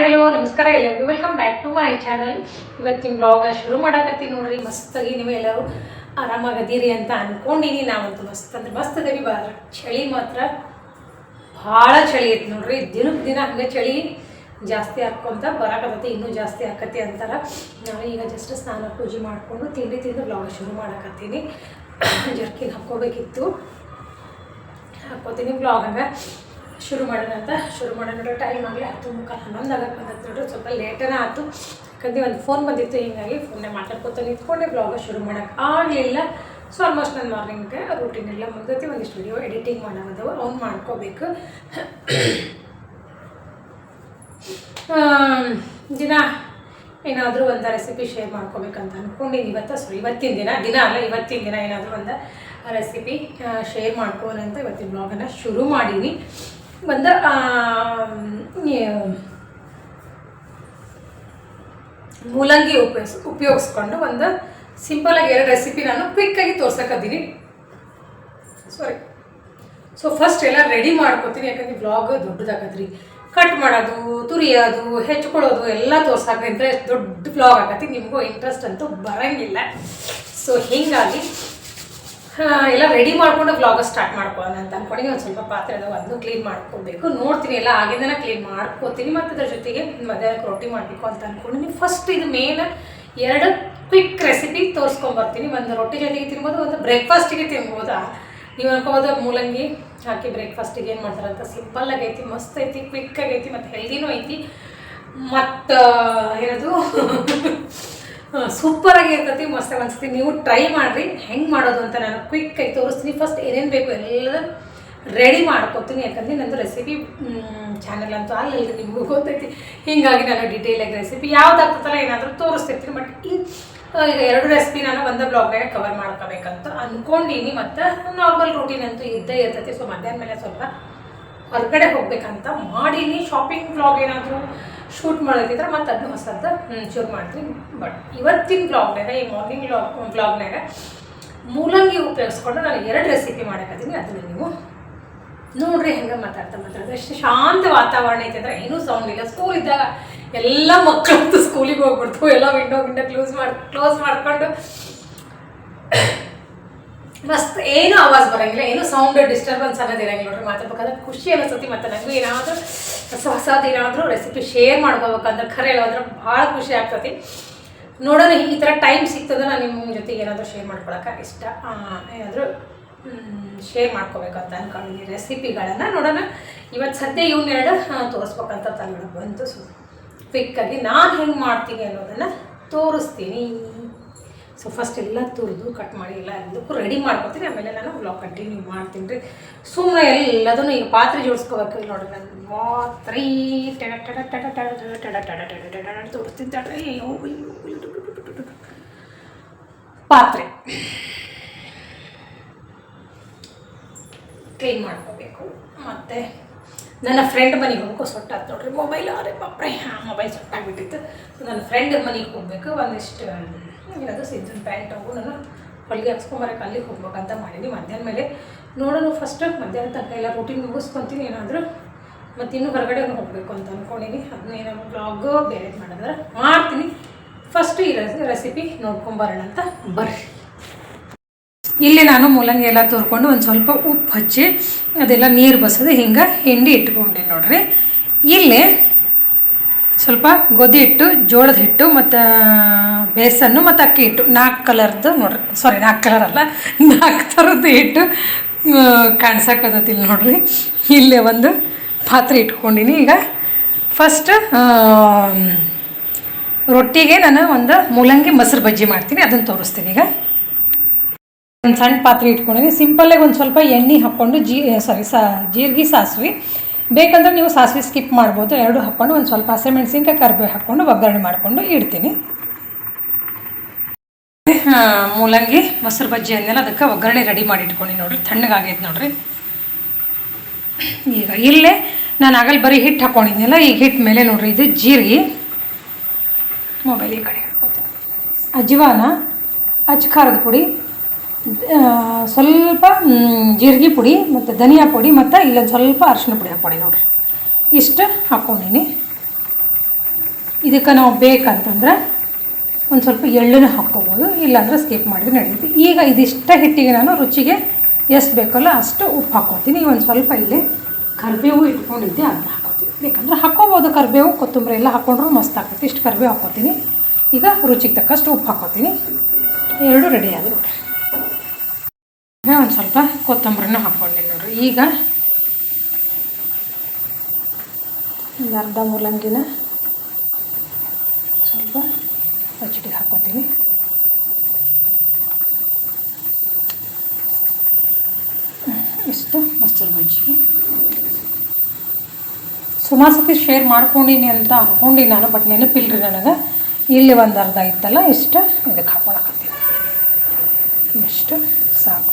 Hello, ನಮಸ್ಕಾರ ಎಲ್ಲರಿಗೂ. Welcome back to my channel ಇವತ್ತಿನ ಬ್ಲಾಗ ಶುರು ಮಾಡಾಕತ್ತೀನಿ ನೋಡ್ರಿ. ಮಸ್ತಾಗಿ ನೀವು ಎಲ್ಲರೂ ಆರಾಮಾಗದೀರಿ ಅಂತ ಅನ್ಕೊಂಡಿನಿ. ನಾವಂತೂ ಮಸ್ತ್ ಅಂದ್ರೆ ಮಸ್ತ್ ಅದೀವಿ ಬಾ ಚಳಿ ಮಾತ್ರ. ಭಾಳ ಚಳಿ ಐತಿ ನೋಡ್ರಿ. ದಿನಕ್ಕೆ ದಿನ ಹಂಗೆ ಚಳಿ ಜಾಸ್ತಿ ಹಾಕ್ಕೊಂತ ಬರಾಕತ್ತೈತಿ ಇನ್ನೂ ಜಾಸ್ತಿ ಆಕತಿ ಅಂತಾರ. ನಾನು ಈಗ ಜಸ್ಟ್ ಸ್ನಾನ, ಪೂಜೆ ಮಾಡಿಕೊಂಡು ತಿಂಡಿ ತಿಂದು ಬ್ಲಾಗ್ ಶುರು ಮಾಡಕತ್ತೀನಿ. ಜರ್ಕಿನ್ ಹಾಕ್ಕೋಬೇಕಿತ್ತು. ಹಾಕೋತೀನಿ ಬ್ಲಾಗ್ ಹಂಗೆ ಶುರು ಮಾಡೋಣ ಅಂತ. ಶುರು ಮಾಡೋಣ ನೋಡ್ರಿ ಟೈಮ್ ಆಗಲಿ. ಹತ್ತು ಮುಖ ಹನ್ನೊಂದು ಆಗಕ್ಕೆ ಬಂದಿತ್ತು ನೋಡ್ರಿ. ಸ್ವಲ್ಪ ಲೇಟನೇ ಆಯ್ತು. ಯಾಕಂದ್ರೆ ಒಂದು ಫೋನ್ ಬಂದಿತ್ತು, ಹಿಂಗಾಗಿ ಫೋನೇ ಮಾತಾಡ್ಕೊತ ನಿಂತ್ಕೊಂಡೆ ಬ್ಲಾಗ ಶುರು ಮಾಡೋಕೆ ಆಗಲಿಲ್ಲ. ಸೊ ಆಲ್ಮೋಸ್ಟ್ ನನ್ನ ಮಾರ್ನಿಂಗ್ಗೆ ರೂಟೀನ್ ಎಲ್ಲ ಮುಗ್ದೈತಿ. ಒಂದು ವಿಡಿಯೋ ಎಡಿಟಿಂಗ್ ಮಾಡೋದವು ಅವ್ನು ಮಾಡ್ಕೋಬೇಕು. ದಿನ ಏನಾದರೂ ಒಂದು ರೆಸಿಪಿ ಶೇರ್ ಮಾಡ್ಕೋಬೇಕಂತ ಅಂದ್ಕೊಂಡಿನಿ ಇವತ್ತು. ಸೊ ಇವತ್ತಿನ ದಿನ ದಿನ ಅಲ್ಲ, ಇವತ್ತಿನ ದಿನ ಏನಾದರೂ ಒಂದು ರೆಸಿಪಿ ಶೇರ್ ಮಾಡ್ಕೋಣ ಇವತ್ತಿನ ಬ್ಲಾಗನ್ನು ಶುರು ಮಾಡೀನಿ. ಒಂದು ಮೂಲಂಗಿ ಉಪಯೋಗಿಸ್, ಉಪಯೋಗಿಸ್ಕೊಂಡು ಒಂದು ಸಿಂಪಲಾಗಿ ಎರಡು ರೆಸಿಪಿ ನಾನು ಕ್ವಿಕ್ಕಾಗಿ ತೋರ್ಸಕತ್ತೀನಿ ಸಾರಿ ಸೊ ಫಸ್ಟ್ ಎಲ್ಲ ರೆಡಿ ಮಾಡ್ಕೋತೀನಿ, ಯಾಕಂದ್ರೆ ಬ್ಲಾಗ್ ದೊಡ್ಡದಾಗತ್ರಿ. ಕಟ್ ಮಾಡೋದು, ತುರಿಯೋದು, ಹೆಚ್ಕೊಳ್ಳೋದು ಎಲ್ಲ ತೋರ್ಸಕ್ಕೆ ಇಂಟ್ರೆಸ್ಟ್ ದೊಡ್ಡ ಬ್ಲಾಗ್ ಆಗತ್ತೆ. ನಿಮಗೂ ಇಂಟ್ರೆಸ್ಟ್ ಅಂತೂ ಬರಂಗಿಲ್ಲ. ಸೊ ಹೀಗಾಗಿ ಎಲ್ಲ ರೆಡಿ ಮಾಡ್ಕೊಂಡು ಬ್ಲಾಗ್ ಸ್ಟಾರ್ಟ್ ಮಾಡ್ಕೊಳ್ಳೋಣ ಅಂತ ಅನ್ಕೊಂಡು ಒಂದು ಸ್ವಲ್ಪ ಪಾತ್ರೆ ಅದಾವ ಒಂದು ಕ್ಲೀನ್ ಮಾಡ್ಕೊಬೇಕು. ನೋಡ್ತೀನಿ ಎಲ್ಲ ಆಗಿಂದನೇ ಕ್ಲೀನ್ ಮಾಡ್ಕೋತೀನಿ. ಮತ್ತು ಅದ್ರ ಜೊತೆಗೆ ಮಧ್ಯಾಹ್ನಕ್ಕೆ ರೊಟ್ಟಿ ಮಾಡಬೇಕು ಅಂತ ಅಂದ್ಕೊಂಡಿನಿ ಫಸ್ಟ್ ಇದು ಮೇನ್ ಎರಡು ಕ್ವಿಕ್ ರೆಸಿಪಿ ತೋರಿಸ್ಕೊಂಬರ್ತೀನಿ. ಒಂದು ರೊಟ್ಟಿ ಜೊತೆಗೆ ತಿನ್ಬೋದು, ಒಂದು ಬ್ರೇಕ್ಫಾಸ್ಟಿಗೆ ತಿನ್ಬೋದಾ? ನೀವು ಅನ್ಕೋಬೋದು ಮೂಲಂಗಿ ಹಾಕಿ ಬ್ರೇಕ್ಫಾಸ್ಟಿಗೆ ಏನು ಮಾಡ್ತಾರಂತ? ಅಂತ ಸಿಂಪಲ್ ಆಗೈತಿ ಮಸ್ತ್ ಐತಿ ಕ್ವಿಕ್ ಆಗೈತಿ ಮತ್ತು ಹೆಲ್ದಿನೂ ಐತಿ. ಮತ್ತು ಏನದು? ಸೂಪರ್ ಆಗಿ ಇರ್ತೈತಿ ಮಸ್ತ್ ಅನ್ಸ್ತಿ ನೀವು ಟ್ರೈ ಮಾಡಿರಿ, ಹೆಂಗೆ ಮಾಡೋದು ಅಂತ ನಾನು ಕ್ವಿಕ್ ಆಗಿ ತೋರಿಸ್ತೀನಿ. ಫಸ್ಟ್ ಏನೇನು ಬೇಕು ಎಲ್ಲ ರೆಡಿ ಮಾಡ್ಕೊತೀನಿ ಯಾಕಂದ್ರೆ ನಂದು ರೆಸಿಪಿ ಚಾನಲ್ ಅಂತೂ ಅಲ್ಲಿ ನಿಮಗೂ ಗೊತ್ತೈತಿ. ಹೀಗಾಗಿ ನಾನು ಡೀಟೇಲಾಗಿ ರೆಸಿಪಿ ಯಾವ್ದಾಗ್ತದಲ್ಲ ಏನಾದರೂ ತೋರಿಸ್ತಿರ್ತೀನಿ. ಬಟ್ ಈ ಎರಡು ರೆಸಿಪಿ ನಾನು ಒಂದೇ ಬ್ಲಾಗ್ನಾಗ ಕವರ್ ಮಾಡ್ಕೋಬೇಕಂತ ಅಂದ್ಕೊಂಡೀನಿ ಮತ್ತು ನಾರ್ಮಲ್ ರೂಟೀನ್ ಅಂತೂ ಇದ್ದೇ ಇರ್ತೈತಿ. ಸೊ ಮಧ್ಯಾಹ್ನ ಮೇಲೆ ಸ್ವಲ್ಪ ಹೊರಗಡೆ ಹೋಗ್ಬೇಕಂತ ಮಾಡೀನಿ. ಶಾಪಿಂಗ್ ಬ್ಲಾಗ್ ಏನಾದರೂ ಶೂಟ್ ಮಾಡೋದಿದ್ರೆ ಮತ್ತೆ ಅದನ್ನ ಹೊಸದ ಶುರು ಮಾಡ್ತೀನಿ ಬಟ್ ಇವತ್ತಿನ ಬ್ಲಾಗ್ನಾಗ ಈ ಮಾರ್ನಿಂಗ್ ಬ್ಲಾಗ್ ಬ್ಲಾಗ್ನಾಗ ಮೂಲಂಗಿ ಉಪಯೋಗಿಸ್ಕೊಂಡು ನಾನು ಎರಡು ರೆಸಿಪಿ ಮಾಡಕತ್ತೀನಿ. ಅದನ್ನು ನೀವು ನೋಡ್ರಿ ಹೆಂಗೆ ಮಾತಾಡ್ತಾ ಮಾತಾಡ್ತಾ ಎಷ್ಟು ಶಾಂತ ವಾತಾವರಣ ಐತೆ ಅಂದ್ರೆ ಏನೂ ಸೌಂಡ್ ಇಲ್ಲ. ಸ್ಕೂಲ್ ಇದ್ದಾಗ ಎಲ್ಲ ಮಕ್ಕಳಂತೂ ಸ್ಕೂಲಿಗೆ ಹೋಗ್ಬಿಡ್ತು. ಎಲ್ಲ ವಿಂಡೋ ವಿಂಡೋ ಕ್ಲೋಸ್ ಮಾಡಿ ಕ್ಲೋಸ್ ಮಾಡ್ಕೊಂಡು ಮಸ್ತ್, ಏನು ಆವಾಜ್ ಬರಂಗಿಲ್ಲ, ಏನು ಸೌಂಡ್ ಡಿಸ್ಟರ್ಬೆನ್ಸ್ ಅನ್ನೋದು ಇರಂಗಿಲ್ಲ ನೋಡ್ರಿ. ಮಾತಾಡ್ಬೇಕಾದ್ರೆ ಖುಷಿ ಅನಿಸ್ತತಿ ಮತ್ತು ನನಗೂ ಏನಾದರೂ ಹೊಸ ಹೊಸದು ಏನಾದರೂ ರೆಸಿಪಿ ಶೇರ್ ಮಾಡ್ಕೋಬೇಕಂದ್ರೆ ಖರೆ ಹೇಳೋದ್ರೆ ಭಾಳ ಖುಷಿ ಆಗ್ತತಿ. ನೋಡೋಣ, ಈ ಥರ ಟೈಮ್ ಸಿಗ್ತದೆ, ನಾನು ನಿಮ್ಮ ಜೊತೆಗೆ ಏನಾದರೂ ಶೇರ್ ಮಾಡ್ಕೊಳಕ್ಕೆ ಇಷ್ಟ ಏನಾದರೂ ಶೇರ್ ಮಾಡ್ಕೋಬೇಕಂತ ಅನ್ಕೊಂಡಿದ್ದೀನಿ ರೆಸಿಪಿಗಳನ್ನು ನೋಡೋಣ. ಇವತ್ತು ಸದ್ಯ ಇವನ್ನೆರಡು ತೋರಿಸ್ಬೇಕಂತ ತಲೆಗೆ ಬಂತು. ಸೊ ಕ್ವಿಕ್ಕಾಗಿ ನಾನು ಹೆಂಗೆ ಮಾಡ್ತೀನಿ ಅನ್ನೋದನ್ನು ತೋರಿಸ್ತೀನಿ. ಸೊ ಫಸ್ಟ್ ಎಲ್ಲ ತುರಿದು ಕಟ್ ಮಾಡಿ ಎಲ್ಲ ಎಲ್ಲದಕ್ಕೂ ರೆಡಿ ಮಾಡ್ಕೊತೀನಿ ಆಮೇಲೆ ನಾನು ಬ್ಲಾಗ್ ಕಂಟಿನ್ಯೂ ಮಾಡ್ತೀನಿ ರೀ ಸುಮ್ಮನೆ ಎಲ್ಲದನ್ನು ಈಗ ಪಾತ್ರೆ ಜೋಡಿಸ್ಕೋಬೇಕು ನೋಡ್ರಿ ನಾನು ಮಾತ್ರಿ ಟಡ ಟಡ ಟಡ ಟಡ ಟಡ ಟಡ ಟಡ ಟಡ ತೋರಿಸ್ತೀನಿ. ಪಾತ್ರೆ ಕ್ಲೀನ್ ಮಾಡ್ಕೋಬೇಕು ಮತ್ತು ನನ್ನ ಫ್ರೆಂಡ್ ಮನೆಗೆ ಹೋಗ್ಬೇಕು ಸೊಟ್ಟಾತು ನೋಡ್ರಿ ಮೊಬೈಲ್ ಅವರೇ ಪಾಪ್ರೆ ಮೊಬೈಲ್ ಸೊಟ್ಟಾಗ್ಬಿಟ್ಟಿತ್ತು ನನ್ನ ಫ್ರೆಂಡ್ ಮನೆಗೆ ಹೋಗ್ಬೇಕು ಒಂದಿಷ್ಟು ಏನದು ಸಿದ್ಧ ಪ್ಯಾಂಟ್ ಅವು ನಾನು ಹೊಲಿಗೆ ಹಾಕ್ಸ್ಕೊಂಬರಕ್ಕೆ ಅಲ್ಲಿಗೆ ಹೋಗ್ಬೇಕಂತ ಮಾಡೀನಿ ಮಧ್ಯಾಹ್ನ ಮೇಲೆ ನೋಡೋಣ ಫಸ್ಟ್ ಮಧ್ಯಾಹ್ನ ತನಕ ಎಲ್ಲ ರೂಟೀನ್ ಮುಗಿಸ್ಕೊತೀನಿ, ಏನಾದರೂ ಮತ್ತು ಇನ್ನೂ ಹೊರಗಡೆ ಹೋಗಬೇಕು ಅಂತ ಅಂದ್ಕೊಂಡಿನಿ ಅದನ್ನ ಏನಾದ್ರು ಬ್ಲಾಗು ಬೇರೆ ಮಾಡಿದ್ರೆ ಮಾಡ್ತೀನಿ. ಫಸ್ಟ್ ಈ ರೆಸಿಪಿ ನೋಡ್ಕೊಂಬರೋಣ ಅಂತ ಬರ್ರಿ. ಇಲ್ಲಿ ನಾನು ಮೂಲಂಗಿ ಎಲ್ಲ ತೋರ್ಕೊಂಡು ಒಂದು ಸ್ವಲ್ಪ ಉಪ್ಪು ಹಚ್ಚಿ ಅದೆಲ್ಲ ನೀರು ಬಸದು ಹಿಂಗೆ ಹಿಂಡಿ ಇಟ್ಕೊಂಡೆ ನೋಡ್ರಿ. ಇಲ್ಲಿ ಸ್ವಲ್ಪ ಗೋಧಿ ಹಿಟ್ಟು, ಜೋಳದ ಹಿಟ್ಟು ಮತ್ತು ಬೇಸನ್ನು ಮತ್ತು ಅಕ್ಕಿ ಹಿಟ್ಟು. ನಾಲ್ಕು ಕಲರ್ದು ನೋಡ್ರಿ. ಸಾರಿ ನಾಲ್ಕು ಕಲರ್ ಅಲ್ಲ. ನಾಲ್ಕು ಥರದ್ದು ಹಿಟ್ಟು ಕಾಣಿಸಕತ್ತೈತಿ ಇಲ್ಲಿ ನೋಡ್ರಿ. ಇಲ್ಲೇ ಒಂದು ಪಾತ್ರೆ ಇಟ್ಕೊಂಡಿನಿ. ಈಗ ಫಸ್ಟ್ ರೊಟ್ಟಿಗೆ ನಾನು ಒಂದು ಮೂಲಂಗಿ ಮೊಸರು ಬಜ್ಜಿ ಮಾಡ್ತೀನಿ. ಅದನ್ನು ತೋರಿಸ್ತೀನಿ ಈಗ. ಒಂದು ಸಣ್ಣ ಪಾತ್ರೆ ಇಟ್ಕೊಂಡಿದ್ದೀನಿ ಸಿಂಪಲ್ಲಾಗಿ ಒಂದು ಸ್ವಲ್ಪ ಎಣ್ಣೆ ಹಾಕ್ಕೊಂಡು ಜೀ ಸಾರಿ ಸಾ, ಜೀರಿಗೆ ಸಾಸಿವೆ. ಬೇಕಂದ್ರೆ ನೀವು ಸಾಸಿವೆ ಸ್ಕಿಪ್ ಮಾಡ್ಬೋದು, ಎರಡು ಹಾಕ್ಕೊಂಡು ಒಂದು ಸ್ವಲ್ಪ ಹಸಿಮೆಣಸಿನ್ಕಾಯಿ ಕರಿಬೇವು ಹಾಕ್ಕೊಂಡು ಒಗ್ಗರಣೆ ಮಾಡಿಕೊಂಡು ಇಡ್ತೀನಿ. ಮೂಲಂಗಿ, ಮೊಸರು ಬಜ್ಜಿ ಅಂದೆಲ್ಲ ಅದಕ್ಕೆ ಒಗ್ಗರಣೆ ರೆಡಿ ಮಾಡಿ ಇಟ್ಕೊಂಡು ನೋಡ್ರಿ ತಣ್ಣಗಾಗೈತೆ ನೋಡ್ರಿ. ಈಗ ಇಲ್ಲೇ ನಾನು ಆಗಲ್ಲಿ ಬರೀ ಹಿಟ್ಟು ಹಾಕ್ಕೊಂಡಿದ್ದೀನಲ್ಲ ಈಗ ಹಿಟ್ಟು ಮೇಲೆ ನೋಡ್ರಿ, ಇದು ಜೀರಿಗೆ. ಮೊಬೈಲ್ ಈ ಕಡೆ ಹಾಕ್ಕೊತೀನಿ. ಅಜ್ವಾನ ಅಜ್ಜ ಖಾರದ ಪುಡಿ. ಸ್ವಲ್ಪ ಜೀರಿಗೆ ಪುಡಿ ಮತ್ತು ಧನಿಯಾ ಪುಡಿ ಮತ್ತು ಇಲ್ಲೊಂದು ಸ್ವಲ್ಪ ಅರಶಿನ ಪುಡಿ ಹಾಕ್ಕೊಡಿ ನೋಡಿರಿ. ಇಷ್ಟು ಹಾಕ್ಕೊಂಡೀನಿ. ಇದಕ್ಕೆ ನಾವು ಬೇಕಂತಂದ್ರೆ ಒಂದು ಸ್ವಲ್ಪ ಎಳ್ಳನ್ನು ಹಾಕ್ಕೋಬೋದು, ಇಲ್ಲಾಂದ್ರೆ ಸ್ಕಿಪ್ ಮಾಡಿದ್ರೆ ನಡೆಯುತ್ತೆ ಈಗ ಇದಿಷ್ಟ ಹಿಟ್ಟಿಗೆ ನಾನು ರುಚಿಗೆ ಎಷ್ಟು ಬೇಕಲ್ಲ ಅಷ್ಟು ಉಪ್ಪು ಹಾಕ್ಕೊತೀನಿ. ಒಂದು ಸ್ವಲ್ಪ ಇಲ್ಲಿ ಕರಿಬೇವು ಇಟ್ಕೊಂಡಿದ್ದೆ ಅದನ್ನ ಹಾಕ್ಕೊತೀನಿ. ಬೇಕಂದ್ರೆ ಹಾಕ್ಕೋಬೋದು, ಕರಿಬೇವು, ಕೊತ್ತಂಬರಿ ಎಲ್ಲ ಹಾಕ್ಕೊಂಡ್ರು ಮಸ್ತ್ ಆಗ್ತೈತಿ. ಇಷ್ಟು ಕರಿಬೇವು ಹಾಕ್ಕೊತೀನಿ. ಈಗ ರುಚಿಗೆ ತಕ್ಕಷ್ಟು ಉಪ್ಪು ಹಾಕ್ಕೊತೀನಿ. ಎರಡು ರೆಡಿ ಆದರು ಒಂದು ಸ್ವಲ್ಪ ಕೊತ್ತಂಬರಿನ ಹಾಕ್ಕೊಂಡೆ ನೋಡ್ರಿ ಈಗ ಒಂದು ಅರ್ಧ ಮೂಲಂಗಿನ ಸ್ವಲ್ಪ ಪಚಡಿ ಹಾಕ್ಕೊತೀನಿ. ಇಷ್ಟು ಮೊಸರು ಮಜ್ಜಿಗೆ ಸುಮಾರು ಸತಿ ಶೇರ್ ಮಾಡ್ಕೊಂಡೀನಿ ಅಂತ ಅಂದ್ಕೊಂಡಿನಿ ನಾನು, ಬಟ್ ನೆನಪಿಲ್ರಿ ನನಗೆ. ಇಲ್ಲಿ ಒಂದು ಅರ್ಧ ಇತ್ತಲ್ಲ, ಇಷ್ಟು ಇದಕ್ಕೆ ಹಾಕೊಳಕತ್ತೀನಿ ಇಷ್ಟು ಸಾಕು.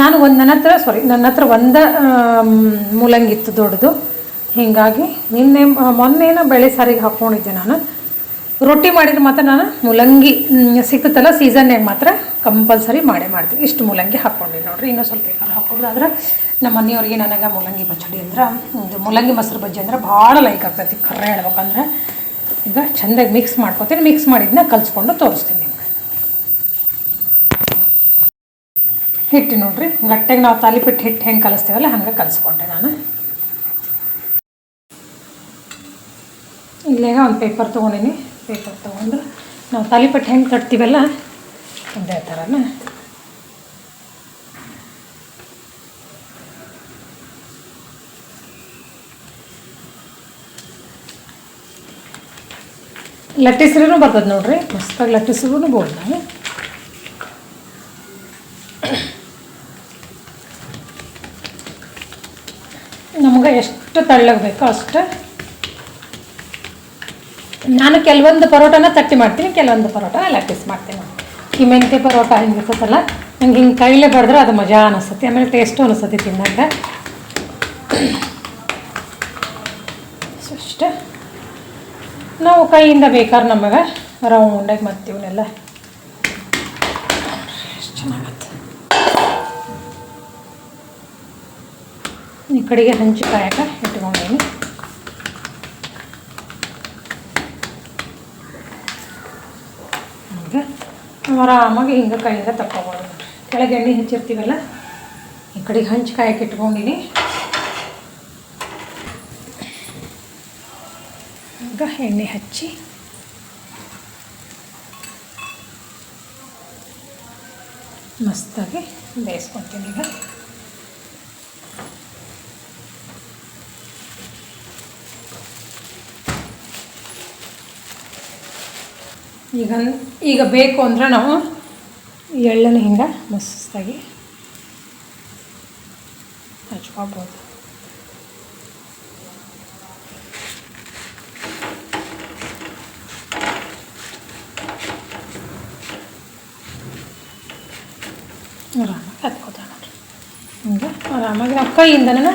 ನಾನು ಒಂದು ನನ್ನ ಹತ್ರ ಸಾರಿ ನನ್ನ ಹತ್ರ ಒಂದು ಮೂಲಂಗಿ ಇತ್ತು ದೊಡ್ಡದು. ಹೀಗಾಗಿ ನಿನ್ನೆ ಮೊನ್ನೆನ ಬೆಳೆ ಸಾರಿಗೆ ಹಾಕ್ಕೊಂಡಿದ್ದೆ ನಾನು. ರೊಟ್ಟಿ ಮಾಡಿದ್ರೆ ಮಾತ್ರ ನಾನು ಮೂಲಂಗಿ ಸಿಕ್ಕುತ್ತಲ್ಲ ಸೀಸನ್ಯಾಗ ಮಾತ್ರ ಕಂಪಲ್ಸರಿ ಮಾಡೇ ಮಾಡ್ತೀನಿ. ಇಷ್ಟು ಮೂಲಂಗಿ ಹಾಕ್ಕೊಂಡಿನಿ ನೋಡ್ರಿ. ಇನ್ನೂ ಸ್ವಲ್ಪ ಬೇಕಾದ್ರೆ ಆದ್ರೆ ನಮ್ಮ ಮನೆಯವ್ರಿಗೆ ನನಗೆ ಮೂಲಂಗಿ ಪಚಡಿ ಅಂದ್ರೆ, ಇದು ಮೂಲಂಗಿ ಮೊಸರು ಬಜ್ಜಿ ಅಂದ್ರೆ ಭಾಳ ಲೈಕ್ ಆಗ್ತೈತಿ. ಕರ್ರೆ ಹೇಳ್ಬೇಕಂದ್ರೆ, ಈಗ ಚೆಂದಾಗಿ ಮಿಕ್ಸ್ ಮಾಡ್ಕೊತೀನಿ. ಮಿಕ್ಸ್ ಮಾಡಿದ್ನ ಕಲ್ಸ್ಕೊಂಡು ತೋರಿಸ್ತೀನಿ ಹಿಟ್ಟು ನೋಡ್ರಿ. ಗಟ್ಟೆಗೆ ನಾವು ತಾಲಿಪಿಟ್ಟು ಹಿಟ್ಟು ಹೆಂಗೆ ಕಲಿಸ್ತೇವಲ್ಲ ಹಂಗೆ ಕಲಿಸ್ಕೊಂಡೆ ನಾನು. ಇಲ್ಲೇಗ ಒಂದು ಪೇಪರ್ ತೊಗೊಂಡಿನಿ. ಪೇಪರ್ ತೊಗೊಂಡು ನಾವು ತಾಲಿಪಟ್ಟು ಹೆಂಗೆ ಕಟ್ತೀವಲ್ಲ ಅದೇ ಥರನ ಲಟ್ಟಿಸ್ರೂ ಬರ್ತದೆ ನೋಡ್ರಿ. ಮಸ್ತಾಗಿ ಲಟ್ಟಿಸ್ರೂ ಬೋದು ನಾವು ನಮ್ಗೆ ಎಷ್ಟು ತಳ್ಳಗೆ ಬೇಕೋ ಅಷ್ಟು. ನಾನು ಕೆಲವೊಂದು ಪರೋಟನ ತಟ್ಟಿ ಮಾಡ್ತೀನಿ, ಕೆಲವೊಂದು ಪರೋಟನ ಲಟ್ಟಿಸ್ ಮಾಡ್ತೀನಿ. ಈ ಮೆಂತ್ಯ ಪರೋಟ ಹಿಂಗಿರ್ತದಲ್ಲ, ನಂಗೆ ಹಿಂಗೆ ಕೈಲೇ ಬಡಿದ್ರೆ ಅದು ಮಜಾ ಅನಿಸುತ್ತೆ, ಆಮೇಲೆ ಟೇಸ್ಟು ಅನಿಸುತ್ತೆ ತಿನ್ನಕ್ಕೆ. ಸೊ ಅಷ್ಟೇ. ನಾವು ಕೈಯಿಂದ ಬೇಕಾದ್ರೆ ನಮಗೆ ರೌಂಡಾಗಿ ಮತ್ತು ಇವನ್ನೆಲ್ಲ. ಈ ಕಡೆಗೆ ಹಂಚಿ ಕಾಯಕ ಹಿಂಗೆ. ನಾವು ಆರಾಮಾಗಿ ಹಿಂಗೆ ಕೈಯಿಂದ ತಕ್ಕೊಬೋದು. ಕೆಳಗೆ ಎಣ್ಣೆ ಹಚ್ಚಿರ್ತೀವಲ್ಲ, ಈ ಕಡೆಗೆ ಹಂಚಿ ಇಟ್ಕೊಂಡಿನಿ. ಈಗ ಎಣ್ಣೆ ಹಚ್ಚಿ. ಮಸ್ತಾಗಿ ಬೇಯಿಸ್ಕೊತೀನಿ ಈಗ. ಈಗ ಈಗ ಬೇಕು ಅಂದರೆ ನಾವು ಎಳ್ಳನ್ನು ಹಿಂಗೆ ಮಸ್ತಾಗಿ ಹಚ್ಕೊಬೋದು. ಆರಾಮಾಗಿ ಹತ್ಕೋತ ನೋಡ್ರಿ. ಹಿಂಗೆ ಆರಾಮಾಗಿ ನಾವು ಕೈಯಿಂದನೇ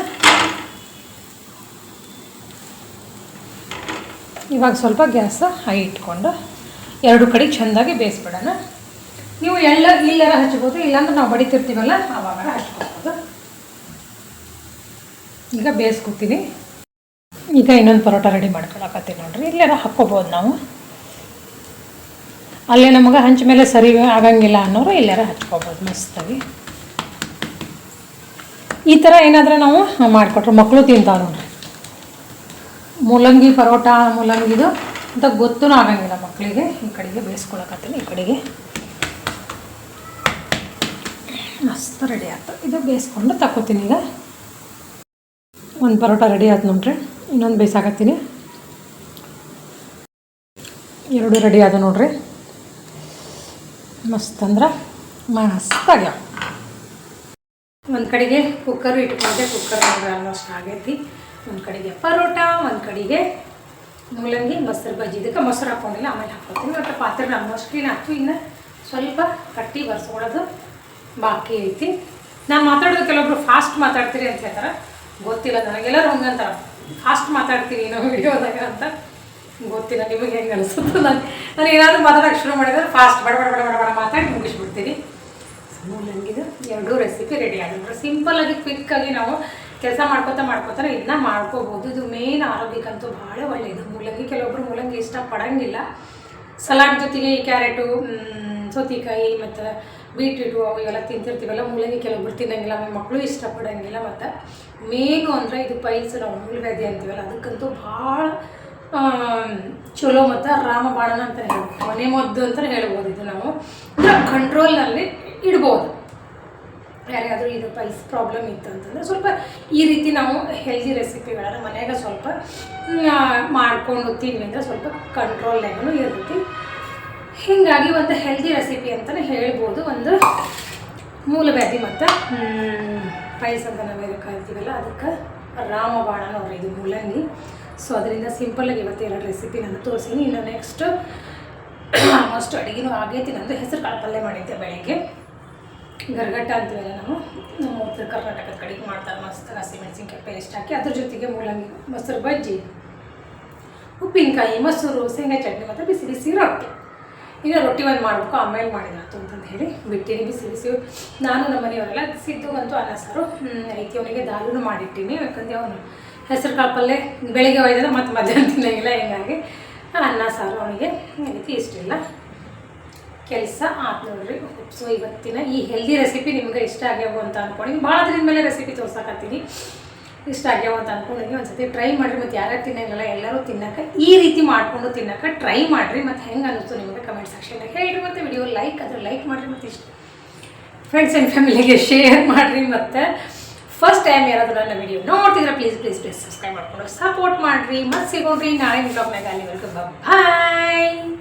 ಇವಾಗ ಸ್ವಲ್ಪ ಗ್ಯಾಸ್ ಹೈ ಇಟ್ಕೊಂಡು ಎರಡು ಕಡೆ ಚೆಂದಾಗಿ ಬೇಯಿಸ್ಬಿಡೋಣ. ನೀವು ಎಳ್ಳ ಇಲ್ಲಾರ ಹಚ್ಬೋದು, ಇಲ್ಲಾಂದ್ರೆ ನಾವು ಬಡಿತಿರ್ತೀವಲ್ಲ ಆವಾಗ ಹಚ್ಕೋಬೋದು. ಈಗ ಬೇಯಿಸ್ಕೊತೀನಿ. ಈಗ ಇನ್ನೊಂದು ಪರೋಟ ರೆಡಿ ಮಾಡ್ಕೊಳಕತ್ತೀವಿ ನೋಡ್ರಿ. ಇಲ್ಲಾರ ಹಾಕ್ಕೋಬೋದು ನಾವು. ಅಲ್ಲೇ ನಮಗೆ ಹಂಚ ಮೇಲೆ ಸರಿ ಆಗಂಗಿಲ್ಲ ಅನ್ನೋರು ಇಲ್ಲಾರ ಹಚ್ಕೋಬೋದು ಮಸ್ತಾಗಿ. ಈ ಥರ ಏನಾದರೂ ನಾವು ಮಾಡಿಕೊಟ್ರೆ ಮಕ್ಕಳು ತಿಂತಾವೆ ನೋಡ್ರಿ. ಮೂಲಂಗಿ ಪರೋಟ, ಮೂಲಂಗಿದು. ಅಂತ ಗೊತ್ತೂ ಆಗಂಗಿಲ್ಲ ಮಕ್ಕಳಿಗೆ, ಈ ಕಡೆಗೆ ಬೇಯಿಸ್ಕೊಳಕತ್ತೀನಿ, ಈ ಕಡೆಗೆ. ಮಸ್ತ್ ರೆಡಿ ಆಯ್ತು. ಇದು ಬೇಯಿಸ್ಕೊಂಡು ತಕ್ಕೋತೀನಿ ಈಗ. ಒಂದು ಪರೋಟ ರೆಡಿ ಆಯ್ತು ನೋಡ್ರಿ ಇನ್ನೊಂದು ಬೇಯಿಸಾಕತ್ತೀನಿ. ಎರಡು ರೆಡಿ ಆದ ನೋಡ್ರಿ. ಮಸ್ತ್ ಅಂದ್ರೆ ಮಸ್ತ್ ಆಗ್ಯಾವ. ಒಂದು ಕಡೆಗೆ ಕುಕ್ಕರ್ ಇಟ್ಕೊಂಡೆ ಕುಕ್ಕರ್ ಆಲ್ಮೋಸ್ಟ್ ಆಗೈತಿ. ಒಂದು ಕಡೆಗೆ ಪರೋಟ, ಒಂದು ಕಡೆಗೆ ಮೂಲಂಗಿ, ಮೊಸರು ಬಜ್ಜಿ. ಇದಕ್ಕೆ ಮೊಸರು ಹಾಕ್ಕೊಂಡಿಲ್ಲ ಆಮೇಲೆ ಹಾಕ್ಕೊತೀನಿ ಮತ್ತು ಪಾತ್ರೆ ಆಲ್ಮೋಸ್ಟ್ ಕ್ಲೀನ್ ಆಯ್ತು ಇನ್ನು ಸ್ವಲ್ಪ ಕಟ್ಟಿ ಬರ್ಸ್ಕೊಳ್ಳೋದು ಬಾಕಿ ಐತಿ. ನಾನು ಮಾತಾಡೋದು ಕೆಲವೊಬ್ರು ಫಾಸ್ಟ್ ಮಾತಾಡ್ತೀರಿ ಅಂತ ಹೇಳ್ತಾರೆ. ಗೊತ್ತಿಲ್ಲ ನನಗೆಲ್ಲರೂ ಹಂಗಂತಾರೆ ಫಾಸ್ಟ್ ಮಾತಾಡ್ತೀನಿ ನಾವು ವಿಡಿಯೋದಾಗ ಅಂತ. ಗೊತ್ತಿಲ್ಲ, ನಿಮಗೆ ಹೆಂಗೆ ಅನಿಸುತ್ತೆ ನಾನು. ನಾನು ಏನಾದರೂ ಮಾತಾಡೋಕೆ ಶುರು ಮಾಡಿದ್ರೆ ಫಾಸ್ಟ್ ಬಡ ಬಡ ಬಡ ಬಡ ಬಡ ಮಾತಾಡಿ ಮುಗಿಸ್ಬಿಡ್ತೀನಿ. ಮೂಲಂಗಿದು ಎರಡೂ ರೆಸಿಪಿ ರೆಡಿ ಆಗಿಬಿಟ್ರೆ ಸಿಂಪಲ್ಲಾಗಿ ಕ್ವಿಕ್ಕಾಗಿ ನಾವು ಕೆಲಸ ಮಾಡ್ಕೋತಾ ಮಾಡ್ಕೋತಾರೆ ಇದನ್ನ ಮಾಡ್ಕೋಬಹುದು. ಇದು ಮೇನ್ ಆರೋಗ್ಯಕ್ಕಂತೂ ಭಾಳ ಒಳ್ಳೆಯದು ಮೂಲಂಗಿ ಕೆಲವೊಬ್ರು ಮೂಲಂಗಿ ಇಷ್ಟಪಡಂಗಿಲ್ಲ. ಸಲಾಡ್ ಜೊತೆಗೆ ಈ ಕ್ಯಾರೆಟು ಸೌತಿಕಾಯಿ ಮತ್ತು ಬೀಟ್ರೂಟು ಅವು ಇವೆಲ್ಲ ತಿಂತಿರ್ತೀವಲ್ಲ, ಮೂಲಂಗಿ ಕೆಲವೊಬ್ರು ತಿನ್ನಂಗಿಲ್ಲ, ಆಮೇಲೆ ಮಕ್ಕಳು ಇಷ್ಟಪಡೋಂಗಿಲ್ಲ ಮತ್ತು ಮೇನು ಅಂದರೆ ಇದು ಪೈಲ್ಸ್ ನಾವು ಮೂಲವ್ಯಾಧಿ ಅಂತೀವಲ್ಲ, ಅದಕ್ಕಂತೂ ಭಾಳ ಚಲೋ ಮತ್ತು ರಾಮಬಾಣನ ಅಂತ ಹೇಳ್ಬೋದು. ಮನೆ ಮದ್ದು ಅಂತ ಹೇಳ್ಬೋದು ಇದು ನಾವು. ಕಂಟ್ರೋಲ್ನಲ್ಲಿ ಇಡ್ಬೋದು. ಯಾರಿಗಾದರೂ ಇದು ಪೈಸ್ ಪ್ರಾಬ್ಲಮ್ ಇತ್ತು ಅಂತಂದರೆ ಸ್ವಲ್ಪ ಈ ರೀತಿ ನಾವು ಹೆಲ್ದಿ ರೆಸಿಪಿಗಳನ್ನು ಮನೆಯಾಗ ಸ್ವಲ್ಪ ಮಾಡ್ಕೊಂಡು ತಿನ್ನಿ ಅಂದರೆ ಸ್ವಲ್ಪ ಕಂಟ್ರೋಲ್ನಾಗೂ ಇರುತ್ತೆ. ಹೀಗಾಗಿ ಒಂದು ಹೆಲ್ದಿ ರೆಸಿಪಿ ಅಂತಲೇ ಹೇಳ್ಬೋದು. ಒಂದು ಮೂಲವ್ಯಾಧಿ ಮತ್ತು ಪಾಯಸ ಅಂತ ನಾವೇನು ಕರಿತೀವಲ್ಲ, ಅದಕ್ಕೆ ರಾಮಬಾಣ ನೋಡ್ರಿ ಇದು ಮೂಲಂಗಿ. ಸೊ ಅದರಿಂದ ಸಿಂಪಲ್ಲಾಗಿ ಇವತ್ತು ಎರಡು ರೆಸಿಪಿ ನಾನು ತೋರಿಸಿನಿ. ಇನ್ನು ನೆಕ್ಸ್ಟ್ ಆಲ್ಮೋಸ್ಟ್ ಅಡುಗೆನೂ ಆಗೈತಿ. ನಂದು ಹೆಸರು ಕಾಳು ಪಲ್ಯ ಮಾಡಿದ್ದೆ ಬೆಳಿಗ್ಗೆ. ಗರ್ಗಟ್ಟ ಅಂತೀವಲ್ಲ ನಾವು? ನಮ್ಮ ಉತ್ತರ ಕರ್ನಾಟಕದ ಕಡೆಗೆ ಮಾಡ್ತಾರೆ ಮಸ್ತ್ ಹಸಿಮೆಣಸಿನ್ಕಾಯಿ ಪೇಸ್ಟ್ ಹಾಕಿ ಅದ್ರ ಜೊತೆಗೆ ಮೂಲಂಗಿ, ಮೊಸರು, ಬಜ್ಜಿ, ಉಪ್ಪಿನಕಾಯಿ, ಮೊಸರು, ಶೇಂಗಾ ಚಟ್ನಿ ಮತ್ತು ಬಿಸಿ ಬಿಸಿ ರೊಟ್ಟಿ. ಇನ್ನು ರೊಟ್ಟಿ ಒಂದು ಮಾಡಬೇಕು, ಆಮೇಲೆ ಮಾಡಿದಾತು ಅಂತಂದು ಹೇಳಿ ಬಿಟ್ಟಿನಿ ಬಿಸಿ ಬಿಸಿ. ನಾನು ನಮ್ಮ ಮನೆಯವರೆಲ್ಲ ಸಿದ್ದು ಅಂತೂ ಅನ್ನ ಸಾರು ಐತಿ ಅವನಿಗೆ ದಾಲೂ ಮಾಡಿಟ್ಟಿನಿ. ಯಾಕಂದ್ರೆ ಅವನು ಹೆಸರು ಕಾಳು ಪಲ್ಯ ಬೆಳಿಗ್ಗೆ ಒಯ್ದ್ರೆ ಮತ್ತು ಮಧ್ಯಾಹ್ನ ತಿನ್ನಂಗಿಲ್ಲ ಹಿಂಗಾಗಿ ಅನ್ನ ಸಾರು ಅವನಿಗೆ ಇಷ್ಟ ಇಷ್ಟಿಲ್ಲ ಕೆಲಸ ಆತು ನೋಡ್ರಿ. ಸೊ ಇವತ್ತಿನ ಈ ಹೆಲ್ದಿ ರೆಸಿಪಿ ನಿಮ್ಗೆ ಇಷ್ಟ ಆಗ್ಯಾವ ಅಂತ ಅನ್ಕೊಂಡು ಭಾಳ ದಿನದ ಮೇಲೆ ರೆಸಿಪಿ ತೋರ್ಸಕತ್ತೀನಿ. ಇಷ್ಟ ಆಗ್ಯಾವ ಅಂತ ಅನ್ಕೊಂಡಿದ್ದೀನಿ ಒಂದ್ಸತಿ ಟ್ರೈ ಮಾಡಿರಿ. ಮತ್ತು ಯಾರ್ಯಾರು ತಿನ್ನಂಗಿಲ್ಲ, ಎಲ್ಲರೂ ತಿನ್ನಕ್ಕೆ ಈ ರೀತಿ ಮಾಡಿಕೊಂಡು ತಿನ್ನಕ್ಕೆ ಟ್ರೈ ಮಾಡಿರಿ. ಮತ್ತು ಹೆಂಗೆ ಅನ್ನಿಸ್ತು ನಿಮಗೆ ಕಮೆಂಟ್ ಸೆಕ್ಷನ್ದಾಗ ಹೇಳಿರಿ. ಮತ್ತು ವಿಡಿಯೋ ಲೈಕ್ ಅದ್ರ ಲೈಕ್ ಮಾಡಿರಿ. ಮತ್ತು ಇಷ್ಟ ಫ್ರೆಂಡ್ಸ್ ಆ್ಯಂಡ್ ಫ್ಯಾಮಿಲಿಗೆ ಶೇರ್ ಮಾಡಿರಿ. ಮತ್ತು ಫಸ್ಟ್ ಟೈಮ್ ಯಾರಾದರೂ ನನ್ನ ವಿಡಿಯೋ ನೋಡ್ತಿದ್ರೆ ಪ್ಲೀಸ್ ಪ್ಲೀಸ್ ಪ್ಲೀಸ್ ಸಬ್ಸ್ಕ್ರೈಬ್ ಮಾಡ್ಕೊಂಡು ಸಪೋರ್ಟ್ ಮಾಡಿರಿ. ಮತ್ತು ಸಿಗೋಣ್ರಿ. ನಾಳೆ ಬ್ಲಾಗ್ನಾಗ ಅಲ್ಲಿವರೆಗೂ. ಬಾಯ್